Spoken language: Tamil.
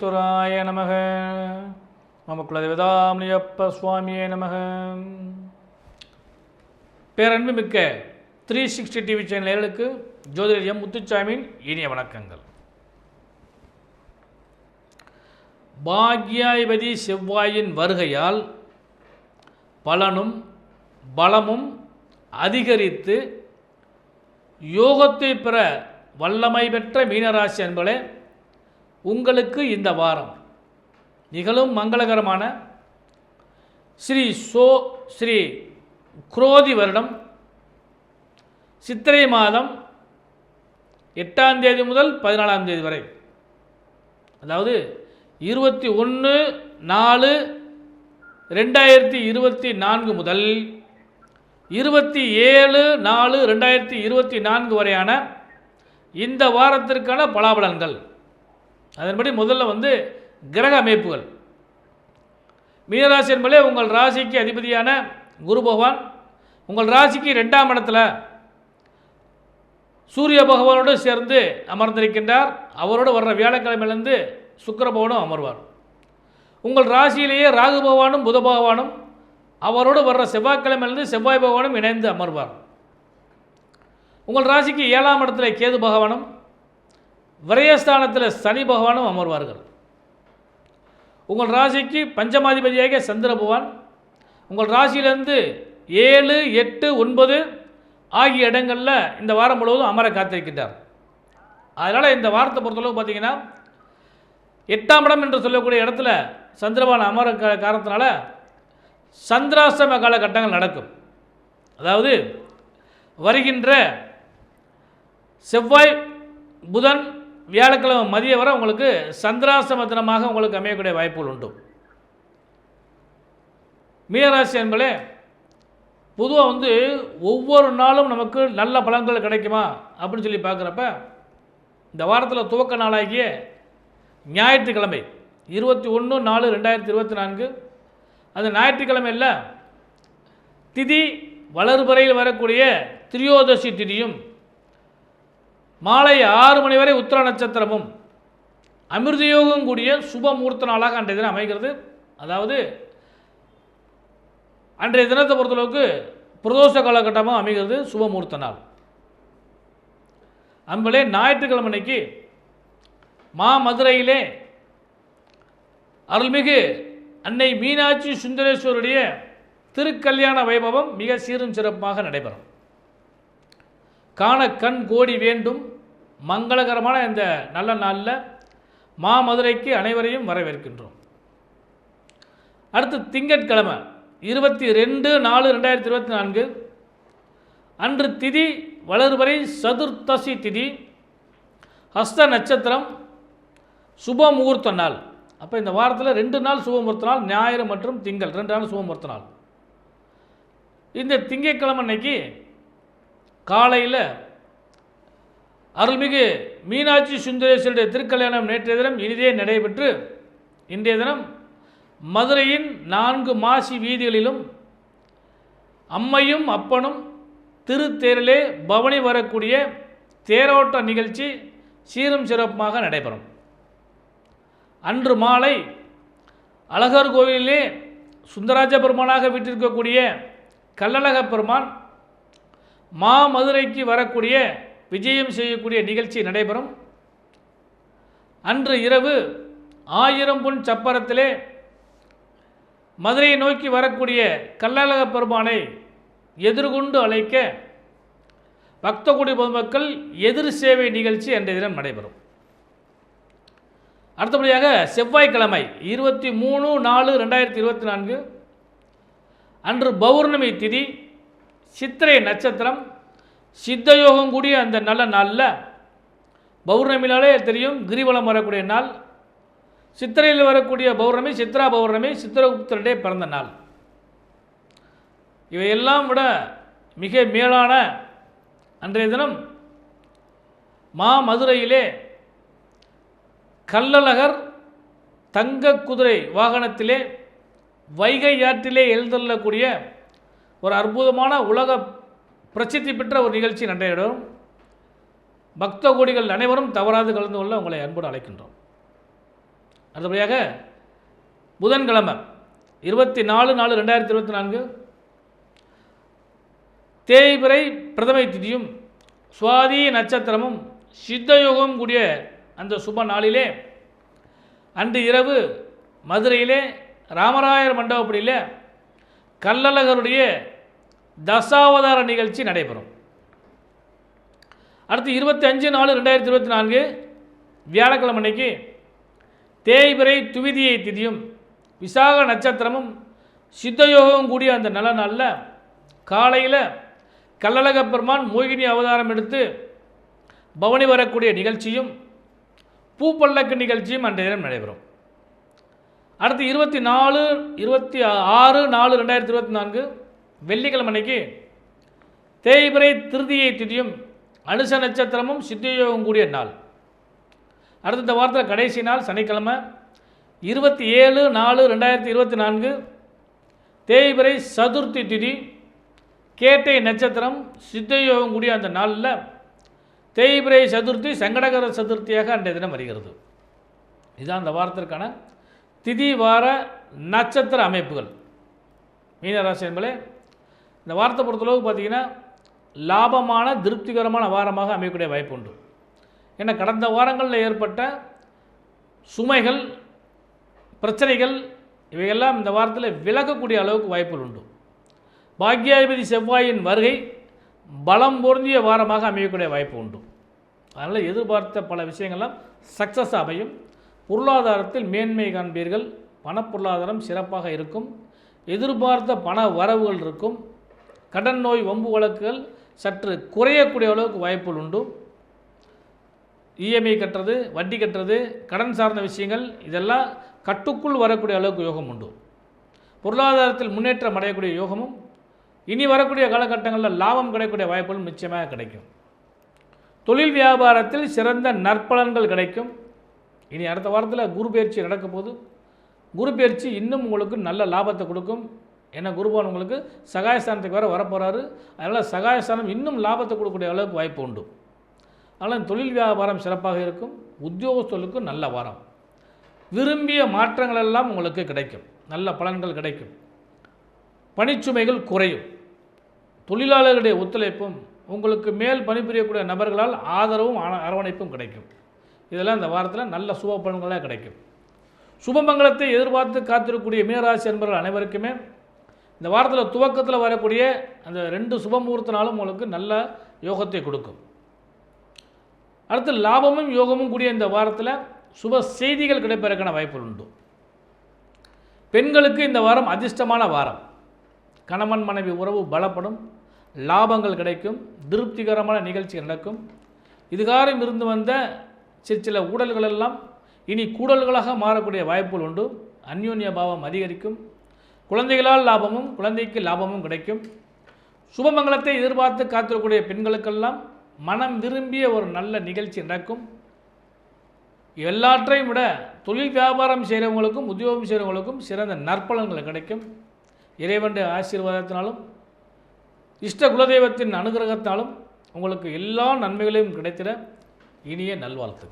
வெங்கடேஸ்வராய நமக. மம குலதேவதாமணியப்ப சுவாமியே நமக. பேரன்பு மிக்க த்ரீ சிக்ஸ்டி டிவி சேனல்களுக்கு ஜோதிடர் எம் முத்துச்சாமியின் இனிய வணக்கங்கள். பாக்யாதிபதி செவ்வாயின் வருகையால் பலனும் பலமும் அதிகரித்து யோகத்தை பெற வல்லமை பெற்ற மீனராசி என்பதை உங்களுக்கு இந்த வாரம். நிகழும் மங்களகரமான ஸ்ரீ சோ ஸ்ரீ குரோதி வருடம். சித்திரை மாதம் எட்டாம் தேதி முதல் பதினாலாம் தேதி வரை. அதாவது இருபத்தி ஒன்று நாலு ரெண்டாயிரத்தி இருபத்தி நான்கு முதல் இருபத்தி ஏழு நாலு ரெண்டாயிரத்தி இருபத்தி நான்கு வரையான இந்த வாரத்திற்கான பலாபலன்கள். அதன்படி முதல்ல வந்து கிரக அமைப்புகள். மீனராசி என்பதே உங்கள் ராசிக்கு அதிபதியான குரு பகவான் உங்கள் ராசிக்கு ரெண்டாம் இடத்துல சூரிய பகவானோடு சேர்ந்து அமர்ந்திருக்கின்றார். அவரோடு வர்ற வியாழக்கிழமையிலேருந்து சுக்கர பகவானும் அமர்வார். உங்கள் ராசியிலேயே ராகு பகவானும் புத பகவானும் அவரோடு வர்ற செவ்வாய்க்கிழமையிலிருந்து செவ்வாய் பகவானும் இணைந்து அமர்வார். உங்கள் ராசிக்கு ஏழாம் இடத்துல கேது பகவானும் விரயஸ்தானத்தில் சனி பகவானும் அமர்வார்கள். உங்கள் ராசிக்கு பஞ்சமாதிபதியாக சந்திர பகவான் உங்கள் ராசியிலேருந்து ஏழு எட்டு ஒன்பது ஆகிய இடங்களில் இந்த வாரம் முழுவதும் அமர காத்திருக்கின்றார். அதனால் இந்த வாரத்தை பொறுத்தளவு பார்த்தீங்கன்னா எட்டாம் இடம் என்று சொல்லக்கூடிய இடத்துல சந்திரபான் அமர காரணத்தினால சந்திராசிரம காலகட்டங்கள் நடக்கும். அதாவது வருகின்ற செவ்வாய் புதன் வியாழக்கிழமை மதிய வரை உங்களுக்கு சந்திராசிரம தினமாக உங்களுக்கு அமையக்கூடிய வாய்ப்புகள் உண்டு. மீனராசி என்பதே பொதுவாக வந்து ஒவ்வொரு நாளும் நமக்கு நல்ல பலன்கள் கிடைக்குமா அப்படின்னு சொல்லி பார்க்குறப்ப இந்த வாரத்தில் துவக்க நாளாகிய ஞாயிற்றுக்கிழமை இருபத்தி ஒன்று நாலு ரெண்டாயிரத்தி இருபத்தி நான்கு அந்த ஞாயிற்றுக்கிழமையில் திதி வளர்பறையில் வரக்கூடிய திரியோதசி திதியும் மாலை ஆறு மணி வரை உத்திர நட்சத்திரமும். அமிர்தயோகம் கூடிய சுப முகூர்த்த நாளாக அன்றைய தினம் அமைகிறது. அதாவது அன்றைய தினத்தை பொறுத்தளவுக்கு பிரதோஷ காலகட்டமாக அமைகிறது சுப முகூர்த்த நாள். அன்பளே ஞாயிற்றுக்கிழமை அன்னைக்கு மா மதுரையிலே அருள்மிகு அன்னை மீனாட்சி சுந்தரேஸ்வருடைய திருக்கல்யாண வைபவம் மிக சீரும் சிறப்பாக நடைபெறும். காண கண் கோடி வேண்டும். மங்களகரமான இந்த நல்ல நாளில் மாமதுரைக்கு அனைவரையும் வரவேற்கின்றோம். அடுத்து திங்கட்கிழமை இருபத்தி ரெண்டு நாலு ரெண்டாயிரத்தி இருபத்தி நான்கு. அன்று திதி வளர்வரை சதுர்த்தசி திதி ஹஸ்த நட்சத்திரம் சுப முகூர்த்த நாள். அப்போ இந்த வாரத்தில் ரெண்டு நாள் சுப முகூர்த்த நாள் ஞாயிறு மற்றும் திங்கள் ரெண்டு நாள் சுப முகூர்த்த நாள். இந்த திங்கட்கிழமை அன்னைக்கு காலையில் அருள்மிகு மீனாட்சி சுந்தரேஸ்வருடைய திருக்கல்யாணம் நேற்றைய தினம் இனிதே நடைபெற்று இன்றைய தினம் மதுரையின் நான்கு மாசி வீதிகளிலும் அம்மையும் அப்பனும் திருத்தேரிலே பவனி வரக்கூடிய தேரோட்ட நிகழ்ச்சி சீரும் சிறப்புமாக நடைபெறும். அன்று மாலை அழகர் கோவிலிலே சுந்தராஜ பெருமானாக விட்டிருக்கக்கூடிய கல்லழக பெருமான் மாமதுரைக்கு வரக்கூடிய விஜயம் செய்யக்கூடிய நிகழ்ச்சி நடைபெறும். அன்று இரவு ஆயிரம் பொன் சப்பரத்திலே மதுரையை நோக்கி வரக்கூடிய கள்ளழக பெருமானை எதிர்கொண்டு அழைக்க பக்தகுடி பொதுமக்கள் எதிர் சேவை நிகழ்ச்சி அன்றைய தினம் நடைபெறும். அடுத்தபடியாக செவ்வாய்க்கிழமை இருபத்தி மூணு நாலு ரெண்டாயிரத்தி இருபத்தி நான்கு அன்று பௌர்ணமி திதி சித்திரை நட்சத்திரம் சித்தயோகம் கூடிய அந்த நல்ல நாளில் பௌர்ணமினாலே தெரியும் கிரிவலம் வரக்கூடிய நாள். சித்திரையில் வரக்கூடிய பௌர்ணமி சித்ரா பௌர்ணமி சித்திரகுப்தருடைய பிறந்த நாள். இவையெல்லாம் விட மிக மேலான அன்றைய தினம் மா மதுரையிலே கள்ளழகர் தங்க குதிரை வாகனத்திலே வைகை ஆற்றிலே எழுந்தள்ளக்கூடிய ஒரு அற்புதமான உலக பிரசித்தி பெற்ற ஒரு நிகழ்ச்சி நடைபெறும். பக்த கோடிகள் அனைவரும் தவறாது கலந்து கொள்ள உங்களை அன்போடு அழைக்கின்றோம். அடுத்தபடியாக புதன்கிழமை இருபத்தி நாலு நாலு ரெண்டாயிரத்தி இருபத்தி நான்கு தேய்பிரை பிரதமை திதியும் சுவாதி நட்சத்திரமும் சித்தயோகம் கூடிய அந்த சுப நாளிலே அன்று இரவு மதுரையிலே ராமராயர் மண்டபப்படியில் கல்லழகருடைய தசாவதார நிகழ்ச்சி நடைபெறும். அடுத்து இருபத்தி அஞ்சு நாலு ரெண்டாயிரத்தி இருபத்தி நான்கு வியாழக்கிழமை அன்னைக்கு தேய்பிரை துவிதியை திதியும் விசாக நட்சத்திரமும் சித்தயோகமும் கூடிய அந்த நல்ல நாளில் காலையில் கல்லழக பெருமான் மோகினி அவதாரம் எடுத்து பவனி வரக்கூடிய நிகழ்ச்சியும் பூப்பல்லக்கு நிகழ்ச்சியும் அன்றைய தினம் நடைபெறும். அடுத்து இருபத்தி நாலு இருபத்தி ஆறு நாலு ரெண்டாயிரத்தி இருபத்தி நான்கு வெள்ளிக்கிழமை அன்னைக்கு தேய்பிரை திருதியை திதியும் அனுச நட்சத்திரமும் சித்தயோகம் கூடிய நாள். அடுத்த இந்த வாரத்தில் கடைசி நாள் சனிக்கிழமை. இருபத்தி ஏழு நாலு ரெண்டாயிரத்தி இருபத்தி நான்கு தேய்பிரை சதுர்த்தி திதி கேட்டை நட்சத்திரம் சித்தயோகம் கூடிய அந்த நாளில் தேய்பிரை சதுர்த்தி சங்கடகர சதுர்த்தியாக அன்றைய தினம் வருகிறது. இதுதான் அந்த வாரத்திற்கான திதி வார நட்சத்திர அமைப்புகள். மீனராசி என்பதே இந்த வாரத்தை பொறுத்தளவுக்கு பார்த்தீங்கன்னா லாபமான திருப்திகரமான வாரமாக அமையக்கூடிய வாய்ப்பு உண்டு. ஏன்னா கடந்த வாரங்களில் ஏற்பட்ட சுமைகள் பிரச்சனைகள் இவையெல்லாம் இந்த வாரத்தில் விலகக்கூடிய அளவுக்கு வாய்ப்புகள் உண்டு. பாக்யாதிபதி செவ்வாயின் வருகை பலம் பொருந்திய வாரமாக அமையக்கூடிய வாய்ப்பு உண்டு. அதனால் எதிர்பார்த்த பல விஷயங்கள்லாம் சக்ஸஸ் அமையும். பொருளாதாரத்தில் மேன்மை காண்பீர்கள். பணப்பொருளாதாரம் சிறப்பாக இருக்கும். எதிர்பார்த்த பண வரவுகள் இருக்கும். கடன் நோய் வம்பு வழக்குகள் சற்று குறையக்கூடிய அளவுக்கு வாய்ப்புகள் உண்டு. இஎம்ஐ கட்டுறது வட்டி கட்டுறது கடன் சார்ந்த விஷயங்கள் இதெல்லாம் கட்டுக்குள் வரக்கூடிய அளவுக்கு யோகம் உண்டு. பொருளாதாரத்தில் முன்னேற்றம் அடையக்கூடிய யோகமும் இனி வரக்கூடிய காலகட்டங்களில் லாபம் கிடைக்கக்கூடிய வாய்ப்புகளும் நிச்சயமாக கிடைக்கும். தொழில் வியாபாரத்தில் சிறந்த நற்பலன்கள் கிடைக்கும். இனி அடுத்த வாரத்தில் குரு பயிற்சி நடக்கும்போது குரு பயிற்சி இன்னும் உங்களுக்கு நல்ல லாபத்தை கொடுக்கும். ஏன்னா குருபான் உங்களுக்கு சகாயஸ்தானத்துக்கு வேறு வரப்போகிறாரு அதனால் சகாயஸ்தானம் இன்னும் லாபத்தை கொடுக்கக்கூடிய அளவுக்கு வாய்ப்பு உண்டு. அதனால் தொழில் வியாபாரம் சிறப்பாக இருக்கும். உத்தியோகஸ்தர்களுக்கு நல்ல வாரம். விரும்பிய மாற்றங்கள் எல்லாம் உங்களுக்கு கிடைக்கும். நல்ல பலன்கள் கிடைக்கும். பணிச்சுமைகள் குறையும். தொழிலாளர்களுடைய ஒத்துழைப்பும் உங்களுக்கு மேல் பணிபுரியக்கூடிய நபர்களால் ஆதரவும் அரவணைப்பும் கிடைக்கும். இதெல்லாம் இந்த வாரத்தில் நல்ல சுப பலன்களாக கிடைக்கும். சுபமங்கலத்தை எதிர்பார்த்து காத்திருக்கக்கூடிய மீனராசி என்பவர்கள் அனைவருக்குமே இந்த வாரத்தில் துவக்கத்தில் வரக்கூடிய அந்த ரெண்டு சுபமுகூர்த்தனாலும் உங்களுக்கு நல்ல யோகத்தை கொடுக்கும். அடுத்து லாபமும் யோகமும் கூடிய இந்த வாரத்தில் சுப செய்திகள் கிடைப்பதற்கான வாய்ப்புகள் உண்டு. பெண்களுக்கு இந்த வாரம் அதிர்ஷ்டமான வாரம். கணவன் மனைவி உறவு பலப்படும் லாபங்கள் கிடைக்கும் திருப்திகரமான நிகழ்ச்சி நடக்கும். இதுகாரம் இருந்து வந்த சில சில ஊடல்களெல்லாம் இனி கூடல்களாக மாறக்கூடிய வாய்ப்புகள் உண்டு. அந்யோன்ய பாவம் அதிகரிக்கும். குழந்தைகளால் லாபமும் குழந்தைக்கு லாபமும் கிடைக்கும். சுபமங்கலத்தை எதிர்பார்த்து காத்திருக்கக்கூடிய பெண்களுக்கெல்லாம் மனம் விரும்பிய ஒரு நல்ல நிகழ்ச்சி நடக்கும். எல்லாற்றையும் விட தொழில் வியாபாரம் செய்கிறவங்களுக்கும் உத்தியோகம் செய்கிறவங்களுக்கும் சிறந்த நற்பலன்கள் கிடைக்கும். இறைவனுடைய ஆசீர்வாதத்தினாலும் இஷ்ட குலதெய்வத்தின் அனுகிரகத்தாலும் உங்களுக்கு எல்லா நன்மைகளையும் கிடைத்திட இனிய நல்வாழ்த்துக்கள்.